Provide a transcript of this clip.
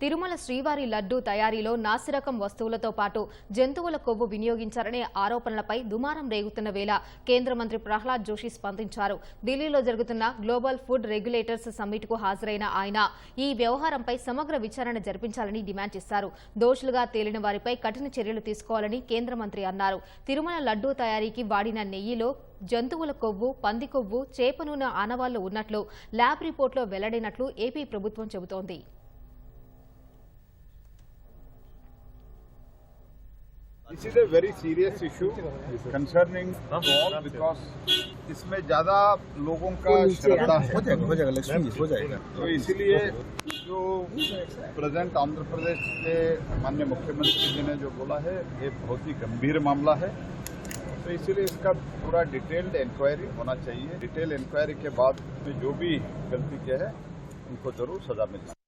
తిరుమల శ్రీవారి లడ్డూ తయారీలో నాసిరకం వస్తువులతో పాటు జంతువుల కొవ్వు వినియోగించారనే ఆరోపణలపై దుమారం రేగుతున్న వేళ కేంద్ర మంత్రి ప్రహ్లాద్ జోషి స్పందించారు. ఢిల్లీలో జరుగుతున్న గ్లోబల్ ఫుడ్ రెగ్యులేటర్స్ సమ్మిట్కు హాజరైన ఆయన ఈ వ్యవహారంపై సమగ్ర విచారణ జరిపించాలని డిమాండ్ చేశారు. దోషులుగా తేలిన వారిపై కఠిన చర్యలు తీసుకోవాలని కేంద్ర మంత్రి అన్నారు. తిరుమల లడ్డూ తయారీకి వాడిన నెయ్యిలో జంతువుల కొవ్వు పంది కొవ్వు చేప నూనె ఆనవాళ్ళు ఉన్నట్లు ల్యాబ్ రిపోర్టులో వెల్లడైనట్లు ఏపీ ప్రభుత్వం చెబుతోంది. This is a very serious issue concerning because इसमें ज़्यादा लोगों का श्रद्धा है। हो जाएगा हो जाएगा लक्ष्मी जी हो जाएगा। तो इसीलिए जो प्रेजेंट आंध्र प्रदेश के माननीय मुख्यमंत्री जी ने जो बोला है ये बहुत ही गंभीर मामला है। तो इसीलिए इसका पूरा डिटेल्ड इंक्वायरी होना चाहिए। डिटेल इंक्वायरी के बाद में जो भी गलती किया है उनको ज़रूर सजा मिले